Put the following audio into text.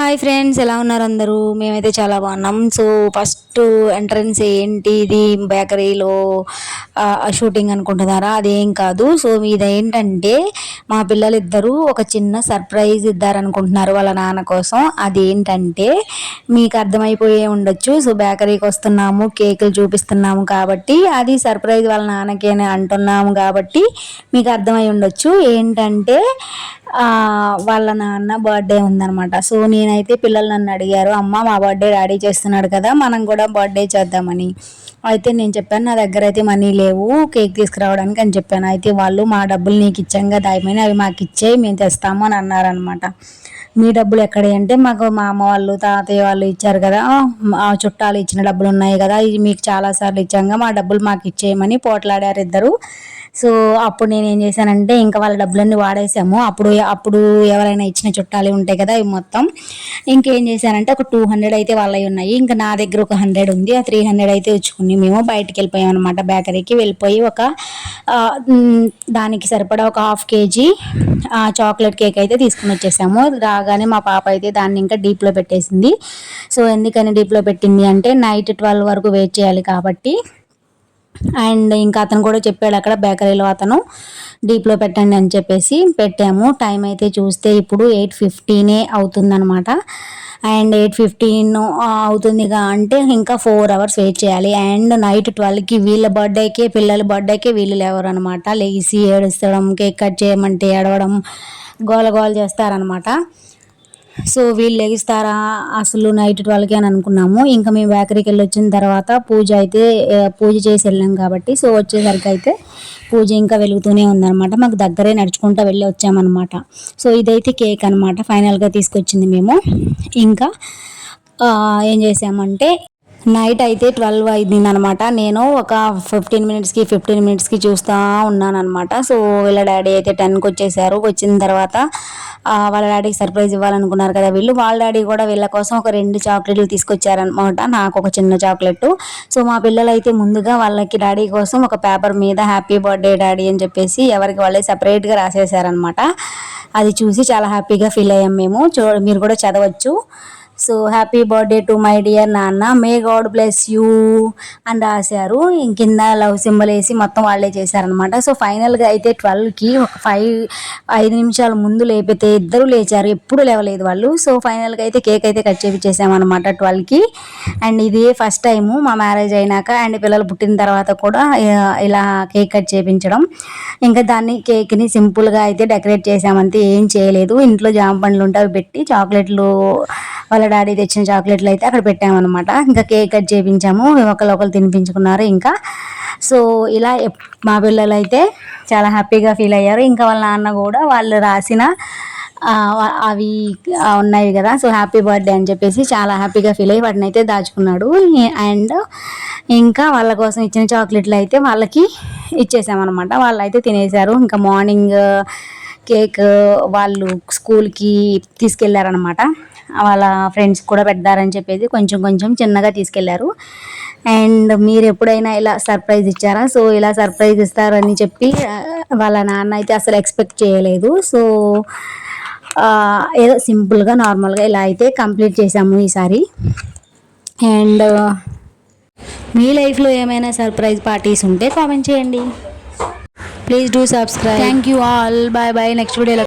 Hi friends ఎలా ఉన్నారు అందరూ? మేమైతే చాలా బాగున్నాం. సో ఫస్ట్ ఎంట్రన్స్ ఏంటి? ఇది బేకరీలో షూటింగ్ అనుకుంటున్నారా? అదేం కాదు. సో ఇది ఏంటంటే మా పిల్లలు ఇద్దరు ఒక చిన్న సర్ప్రైజ్ ఇద్దారనుకుంటున్నారు వాళ్ళ నాన్న కోసం. అదేంటంటే మీకు అర్థమైపోయే ఉండొచ్చు. సో బేకరీకి వస్తున్నాము కేకులు చూపిస్తున్నాము కాబట్టి అది సర్ప్రైజ్ వాళ్ళ నాన్నకి అని అంటున్నాము కాబట్టి మీకు అర్థమై ఉండొచ్చు. ఏంటంటే వాళ్ళ నాన్న బర్త్డే ఉందనమాట సో నేనైతే పిల్లలు నన్ను అడిగారు అమ్మ మా బర్త్డే రెడీ చేస్తున్నాడు కదా మనం కూడా బర్త్డే చేద్దామని. అయితే నేను చెప్పాను నా దగ్గర అయితే మనీ లేవు కేక్ తీసుకురావడానికి అని చెప్పాను. అయితే వాళ్ళు మా డబ్బులు నీకు ఇచ్చాం కదా అయిపోయినా అవి మాకు ఇచ్చేయి మేము తెస్తాము అని అన్నారనమాట మీ డబ్బులు ఎక్కడ అంటే మాకు మా అమ్మ వాళ్ళు తాతయ్య వాళ్ళు ఇచ్చారు కదా ఆ చుట్టాలు ఇచ్చిన డబ్బులు ఉన్నాయి కదా ఇది మీకు చాలాసార్లు ఇచ్చాంగా మా డబ్బులు మాకు ఇచ్చేయమని పోట్లాడారు ఇద్దరు. సో అప్పుడు నేను ఏం చేశానంటే ఇంకా వాళ్ళ డబ్బులన్నీ వాడేసాము. అప్పుడు అప్పుడు ఎవరైనా ఇచ్చిన చుట్టాలు ఉంటాయి కదా అవి మొత్తం. ఇంకేం చేశానంటే ఒక టూ హండ్రెడ్ అయితే వాళ్ళవి ఉన్నాయి. ఇంకా నా దగ్గర ఒక హండ్రెడ్ ఉంది. ఆ త్రీ హండ్రెడ్ అయితే వచ్చుకుని మేము బయటకు వెళ్ళిపోయాం అనమాట బేకరీకి వెళ్ళిపోయి ఒక దానికి సరిపడా ఒక హాఫ్ కేజీ చాక్లెట్ కేక్ అయితే తీసుకుని వచ్చేసాము. రాగానే మా పాప అయితే దాన్ని ఇంకా డీప్లో పెట్టేసింది. సో ఎందుకని డీప్లో పెట్టింది అంటే నైట్ ట్వెల్వ్ వరకు వెయిట్ చేయాలి కాబట్టి అండ్ ఇంకా అతను కూడా చెప్పాడు అక్కడ బేకరీలో అతను డీప్లో పెట్టండి అని చెప్పేసి పెట్టాము. టైం అయితే చూస్తే ఇప్పుడు ఎయిట్ ఫిఫ్టీనే అవుతుందనమాట అండ్ ఎయిట్ ఫిఫ్టీన్ అవుతుందిగా అంటే ఇంకా ఫోర్ అవర్స్ వెయిట్ చేయాలి. అండ్ నైట్ ట్వెల్వ్కి వీళ్ళ బర్త్డేకే పిల్లల బర్త్డేకే వీళ్ళు లేవరు అనమాట లేచి ఏడుస్తడం కేక్ కట్ చేయమంటే ఏడవడం గోల గోల చేస్తారనమాట సో వీళ్ళు లెగిస్తారా అసలు నైట్ ట్వెల్వ్కి అని అనుకున్నాము. ఇంకా మేము బేకరీకి వెళ్ళి వచ్చిన తర్వాత పూజ అయితే పూజ చేసి వెళ్ళాం కాబట్టి సో వచ్చేసరికి అయితే పూజ ఇంకా వెలుగుతూనే ఉందన్నమాట. మాకు దగ్గరే నడుచుకుంటూ వెళ్ళి వచ్చామన్నమాట. సో ఇదైతే కేక్ అనమాట ఫైనల్గా తీసుకొచ్చింది మేము. ఇంకా ఏం చేసామంటే నైట్ అయితే ట్వెల్వ్ అయింది అనమాట నేను ఒక ఫిఫ్టీన్ మినిట్స్కి ఫిఫ్టీన్ మినిట్స్కి చూస్తూ ఉన్నాను అనమాట సో వీళ్ళ డాడీ అయితే టెన్కి వచ్చేసారు. వచ్చిన తర్వాత వాళ్ళ డాడీకి సర్ప్రైజ్ ఇవ్వాలనుకున్నారు కదా వీళ్ళు. వాళ్ళ డాడీ కూడా వీళ్ళ కోసం ఒక రెండు చాక్లెట్లు తీసుకొచ్చారనమాట నాకు ఒక చిన్న చాక్లెట్ సో మా పిల్లలు అయితే ముందుగా వాళ్ళకి డాడీ కోసం ఒక పేపర్ మీద హ్యాపీ బర్త్డే డాడీ అని చెప్పేసి ఎవరికి వాళ్ళే సపరేట్గా రాసేసారనమాట అది చూసి చాలా హ్యాపీగా ఫీల్ అయ్యాం మేము. చూ మీరు కూడా చదవచ్చు. So happy birthday to my dear నాన్న. మే గాడ్ బ్లెస్ యూ అని రాశారు. కింద లవ్ సింబల్ వేసి మొత్తం వాళ్ళే చేశారనమాట సో ఫైనల్గా అయితే ట్వెల్వ్కి ఒక ఫైవ్ ఐదు నిమిషాల ముందు లేపితే ఇద్దరు లేచారు. ఎప్పుడు లేవలేదు వాళ్ళు. సో ఫైనల్గా అయితే కేక్ అయితే కట్ చేపించేసామన్నమాట ట్వెల్వ్కి అండ్ ఇది ఫస్ట్ టైము మా మ్యారేజ్ అయినాక అండ్ పిల్లలు పుట్టిన తర్వాత కూడా ఇలా కేక్ కట్ చేపించడం. ఇంకా దాన్ని కేక్ని సింపుల్గా అయితే డెకరేట్ చేసామంతే. ఏం చేయలేదు. ఇంట్లో జామ పండ్లు ఉంటే అవి పెట్టి చాక్లెట్లు వాళ్ళ డాడీ తెచ్చిన చాక్లెట్లు అయితే అక్కడ పెట్టామన్నమాట. ఇంకా కేక్ కట్ చేయించాము ఒకళ్ళు ఒకరు తినిపించుకున్నారు ఇంకా. సో ఇలా మా పిల్లలు అయితే చాలా హ్యాపీగా ఫీల్ అయ్యారు. ఇంకా వాళ్ళ నాన్న కూడా వాళ్ళు రాసిన అవి ఉన్నాయి కదా. సో హ్యాపీ బర్త్డే అని చెప్పేసి చాలా హ్యాపీగా ఫీల్ అయ్యి వాటిని అయితే దాచుకున్నాడు. అండ్ ఇంకా వాళ్ళ కోసం ఇచ్చిన చాక్లెట్లు అయితే వాళ్ళకి ఇచ్చేసామన్నమాట. వాళ్ళు అయితే తినేశారు ఇంకా మార్నింగ్ కేక్ వాళ్ళు స్కూల్కి తీసుకెళ్ళారనమాట వాళ్ళ ఫ్రెండ్స్ కూడా పెడతారని చెప్పేసి కొంచెం కొంచెం చిన్నగా తీసుకెళ్ళారు. అండ్ మీరు ఎప్పుడైనా ఇలా సర్ప్రైజ్ ఇచ్చారా? సో ఇలా సర్ప్రైజ్ ఇస్తారని చెప్పి వాళ్ళ నాన్న అయితే అసలు ఎక్స్పెక్ట్ చేయలేదు. సో ఏదో సింపుల్గా నార్మల్గా ఇలా అయితే కంప్లీట్ చేసాము ఈసారి. అండ్ మీ లైఫ్లో ఏమైనా సర్ప్రైజ్ పార్టీస్ ఉంటే కామెంట్ చేయండి. Please do subscribe thank you all bye bye next వీడియోలో